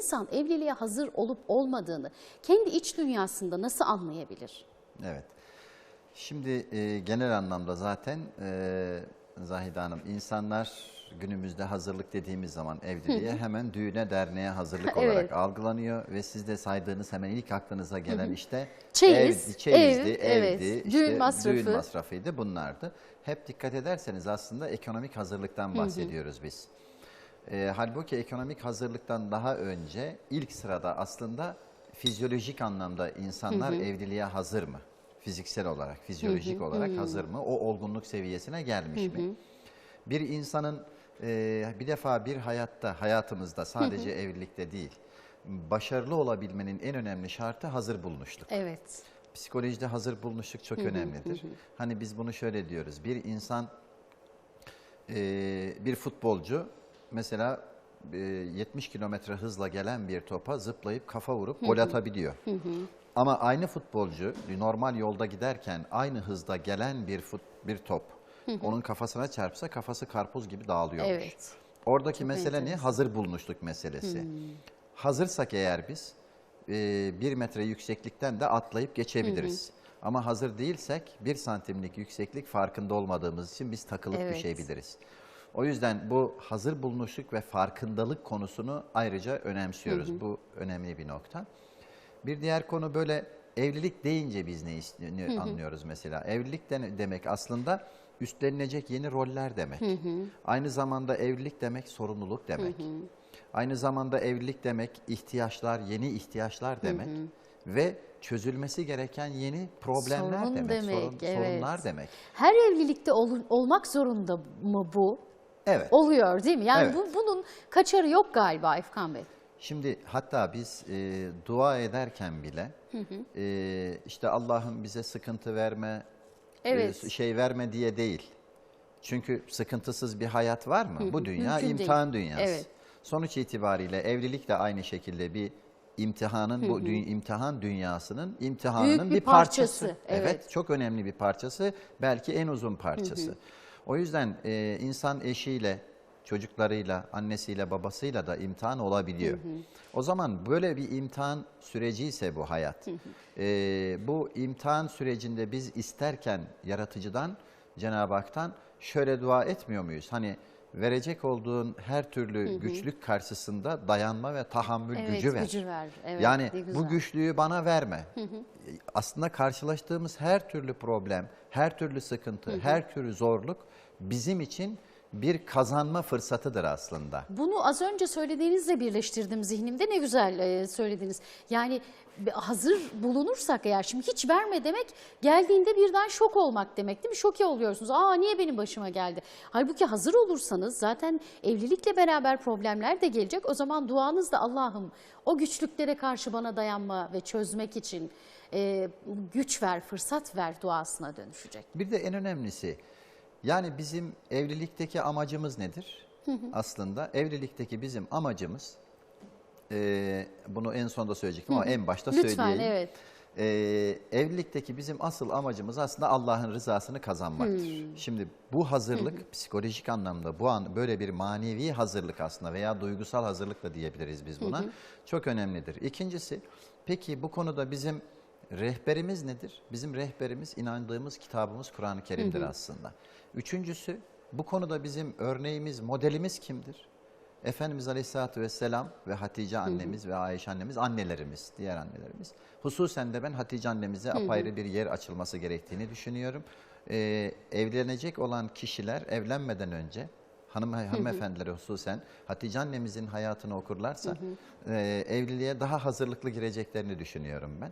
insan evliliğe hazır olup olmadığını kendi iç dünyasında nasıl anlayabilir? Evet. Şimdi e, genel anlamda zaten e, Zahide Hanım insanlar günümüzde hazırlık dediğimiz zaman evliliğe hemen düğüne derneğe hazırlık Evet. olarak algılanıyor ve siz de saydığınız hemen ilk aklınıza gelen işte Çeyiz, evdi, çeyizdi, ev, evet, evdi, düğün işte masrafı. düğün masrafıydı bunlardı. Hep dikkat ederseniz aslında ekonomik hazırlıktan bahsediyoruz biz. E, halbuki ekonomik hazırlıktan daha önce ilk sırada aslında fizyolojik anlamda insanlar evliliğe hazır mı? Fiziksel olarak, fizyolojik olarak hazır mı? O olgunluk seviyesine gelmiş mi? Bir insanın e, bir defa bir hayatta, hayatımızda sadece evlilikte değil, başarılı olabilmenin en önemli şartı hazır bulunuşluk. Evet. Psikolojide hazır bulunuşluk çok önemlidir. Hani biz bunu şöyle diyoruz. Bir insan, e, bir futbolcu mesela e, 70 kilometre hızla gelen bir topa zıplayıp kafa vurup gol atabiliyor. Ama aynı futbolcu normal yolda giderken aynı hızda gelen bir fut, bir top onun kafasına çarpsa kafası karpuz gibi dağılıyormuş. Evet. Oradaki mesele ne? Hazır bulunuşluk meselesi. Hazırsak eğer biz e, bir metre yükseklikten de atlayıp geçebiliriz. Ama hazır değilsek bir santimlik yükseklik farkında olmadığımız için biz takılıp Evet. düşebiliriz. O yüzden bu hazır bulunuşluk ve farkındalık konusunu ayrıca önemsiyoruz. Bu önemli bir nokta. Bir diğer konu böyle evlilik deyince biz ne, ne anlıyoruz mesela? Evlilik de- demek aslında üstlenilecek yeni roller demek. Aynı zamanda evlilik demek sorumluluk demek. Aynı zamanda evlilik demek ihtiyaçlar, yeni ihtiyaçlar demek ve çözülmesi gereken yeni problemler Sorun demek, demek, sorun- evet. sorunlar demek. Her evlilikte ol- olmak zorunda mı bu? Evet. Oluyor değil mi? Yani Evet. bu, bunun kaçarı yok galiba Efkan Bey. Şimdi hatta biz e, dua ederken bile e, işte Allah'ım bize sıkıntı verme, e, Evet. şey verme diye değil. Çünkü sıkıntısız bir hayat var mı? Bu dünya Mümkün değil. imtihan dünyası. Evet. Sonuç itibariyle evlilik de aynı şekilde bir imtihanın bu dü- imtihan dünyasının imtihanının Büyük bir bir parçası. parçası, evet. çok önemli bir parçası, belki en uzun parçası. O yüzden e, insan eşiyle, çocuklarıyla, annesiyle, babasıyla da imtihan olabiliyor. O zaman böyle bir imtihan süreci ise bu hayat. E, bu imtihan sürecinde biz isterken yaratıcıdan, Cenab-ı Hak'tan şöyle dua etmiyor muyuz? Hani verecek olduğun her türlü güçlük karşısında dayanma ve tahammül Evet, gücü ver. gücü ver. Evet, yani bu güçlüğü bana verme. Aslında karşılaştığımız her türlü problem, her türlü sıkıntı, her türlü zorluk bizim için bir kazanma fırsatıdır aslında. Bunu az önce söylediğinizle birleştirdim zihnimde ne güzel e, söylediniz. Yani hazır bulunursak eğer şimdi hiç verme demek geldiğinde birden şok olmak demek değil mi? Şoke oluyorsunuz. Aa niye benim başıma geldi? Halbuki hazır olursanız zaten evlilikle beraber problemler de gelecek. O zaman duanız da Allah'ım o güçlüklere karşı bana dayanma ve çözmek için e, güç ver, fırsat ver duasına dönüşecek. Bir de en önemlisi yani bizim evlilikteki amacımız nedir? Aslında evlilikteki bizim amacımız e, bunu en sonda söyleyecektim ama en başta Lütfen, söyleyelim. evet. E, evlilikteki bizim asıl amacımız aslında Allah'ın rızasını kazanmaktır. Hmm. Şimdi bu hazırlık psikolojik anlamda bu an böyle bir manevi hazırlık aslında veya duygusal hazırlık da diyebiliriz biz buna. Çok önemlidir. İkincisi peki bu konuda bizim rehberimiz nedir? Bizim rehberimiz inandığımız kitabımız Kur'an-ı Kerim'dir aslında. Üçüncüsü bu konuda bizim örneğimiz, modelimiz kimdir? Efendimiz Aleyhisselatü Vesselam ve Hatice annemiz ve Ayşe annemiz annelerimiz, diğer annelerimiz. Hususen de ben Hatice annemize apayrı bir yer açılması gerektiğini düşünüyorum. Ee, evlenecek olan kişiler evlenmeden önce hanım hanımefendileri hususen Hatice annemizin hayatını okurlarsa e, evliliğe daha hazırlıklı gireceklerini düşünüyorum ben.